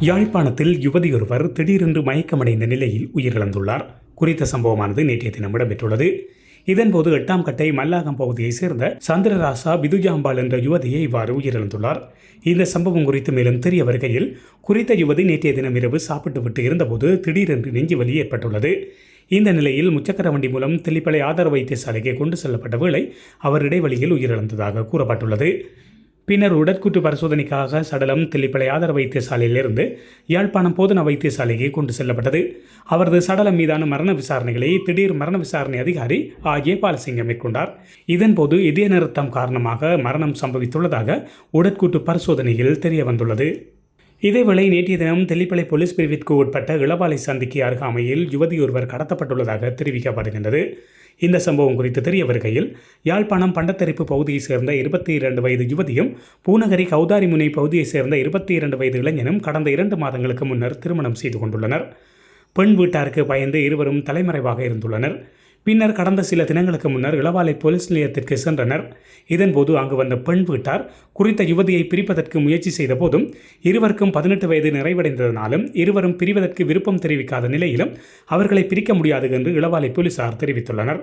யாழ்ப்பாணத்தில் யுவதியொருவர் திடீரென்று மயக்கமடைந்த நிலையில் உயிரிழந்துள்ளார். குறித்த சம்பவமானது நேற்றைய தினம் இடம்பெற்றுள்ளது. இதன்போது எட்டாம் கட்டை மல்லாகம் பகுதியைச் சேர்ந்த சந்திரராசா பிதுஜாம்பாள் என்ற யுவதியை இவ்வாறு உயிரிழந்துள்ளார். இந்த சம்பவம் குறித்து மேலும் தெரிய வருகையில் குறித்த யுவதி நேற்றைய தினம் இரவு சாப்பிட்டுவிட்டு இருந்தபோது திடீரென்று நெஞ்சு வலி ஏற்பட்டுள்ளது. இந்த நிலையில் முச்சக்கர வண்டி மூலம் தெல்லிப்பளை ஆதார வைத்தியசாலைக்கு கொண்டு செல்லப்பட்ட வேளை அவர் இடைவெளியில் உயிரிழந்ததாக கூறப்பட்டுள்ளது. பின்னர் உடற்கூற்று பரிசோதனைக்காக சடலம் தெல்லிப்பளை ஆதார வைத்தியசாலையிலிருந்து யாழ்ப்பாணம் போதனா வைத்தியசாலைக்கு கொண்டு செல்லப்பட்டது. அவரது சடலம் மீதான மரண விசாரணைகளை திடீர் மரண விசாரணை அதிகாரி ஆ ஏபாலசிங்கம் மேற்கொண்டார். இதன்போது இதய நிறுத்தம் காரணமாக மரணம் சம்பவித்துள்ளதாக உடற்கூட்டு பரிசோதனையில் தெரிய வந்துள்ளது. இதேவேளை நேற்றைய தினம் தெல்லிப்பளை போலீஸ் பிரிவிற்கு உட்பட்ட இளவாலை சந்திக்கு அருகாமையில் யுவதியொருவர் கடத்தப்பட்டுள்ளதாக தெரிவிக்கப்படுகின்றது. இந்த சம்பவம் குறித்து தெரிய வருகையில் யாழ்ப்பாணம் பண்டத்தரிப்பு பகுதியைச் சேர்ந்த இருபத்தி இரண்டு வயது யுவதியும் பூநகரி கௌதாரிமுனை பகுதியைச் சேர்ந்த இருபத்தி இரண்டு வயது இளைஞனும் கடந்த இரண்டு மாதங்களுக்கு முன்னர் திருமணம் செய்து கொண்டுள்ளனர். பெண் வீட்டாருக்கு பயந்து இருவரும் தலைமறைவாக இருந்துள்ளனர். பின்னர் கடந்த சில தினங்களுக்கு முன்னர் இளவாலை போலீஸ் நிலையத்திற்கு சென்றனர். இதன்போது அங்கு வந்த பெண் வீட்டார் குறித்த யுவதியை பிரிப்பதற்கு முயற்சி செய்த போதும் இருவருக்கும் பதினெட்டு வயது நிறைவடைந்ததனாலும் இருவரும் பிரிவதற்கு விருப்பம் தெரிவிக்காத நிலையிலும் அவர்களை பிரிக்க முடியாது என்று இளவாலை போலீசார் தெரிவித்துள்ளனர்.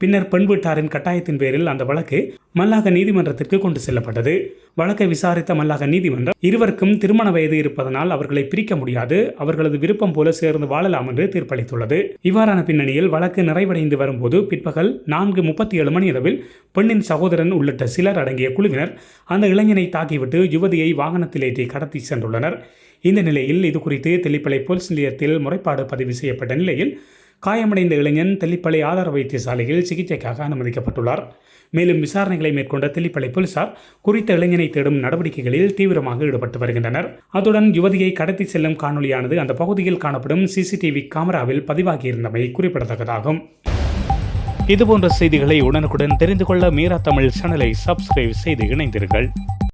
பின்னர் பெண் வீட்டாரின் கட்டாயத்தின் பேரில் அந்த வழக்கு மல்லாக நீதிமன்றத்திற்கு கொண்டு செல்லப்பட்டது. வழக்கை விசாரித்த மல்லாக நீதிமன்றம் இருவருக்கும் திருமண வயது இருப்பதனால் அவர்களை பிரிக்க முடியாது. அவர்களது விருப்பம் போல சேர்ந்து வாழலாம் என்று தீர்ப்பளித்துள்ளது. இவ்வாறான பின்னணியில் வழக்கு நிறைவடைந்து வரும்போது பிற்பகல் நான்கு முப்பத்தி ஏழு மணி அளவில் பெண்ணின் சகோதரன் உள்ளிட்ட சிலர் அடங்கிய குழுவினர் அந்த இளைஞனை தாக்கிவிட்டு யுவதியை வாகனத்தில் ஏற்றி கடத்தி சென்றுள்ளனர். இந்த நிலையில் இது குறித்து தெல்லிப்பளை போலீஸ் நிலையத்தில் முறைப்பாடு பதிவு செய்யப்பட்ட நிலையில் காயமடைந்த இளைஞன் தெல்லிப்பளை ஆதார வைத்தியசாலையில் சிகிச்சைக்காக அனுமதிக்கப்பட்டுள்ளார். மேலும் விசாரணைகளை மேற்கொண்ட தெல்லிப்பளை போலீசார் குறித்த இளைஞனை தேடும் நடவடிக்கைகளில் தீவிரமாக ஈடுபட்டு வருகின்றனர். அத்துடன் யுவதியை கடத்தி செல்லும் காணொலியானது அந்த பகுதியில் காணப்படும் சிசிடிவி கேமராவில் பதிவாகியிருந்தமை குறிப்பிடத்தக்கதாகும். இதுபோன்ற செய்திகளை உடனுக்குடன் தெரிந்து கொள்ள மீரா தமிழ் சேனலை சப்ஸ்கிரைப் செய்து இணைந்தீர்கள்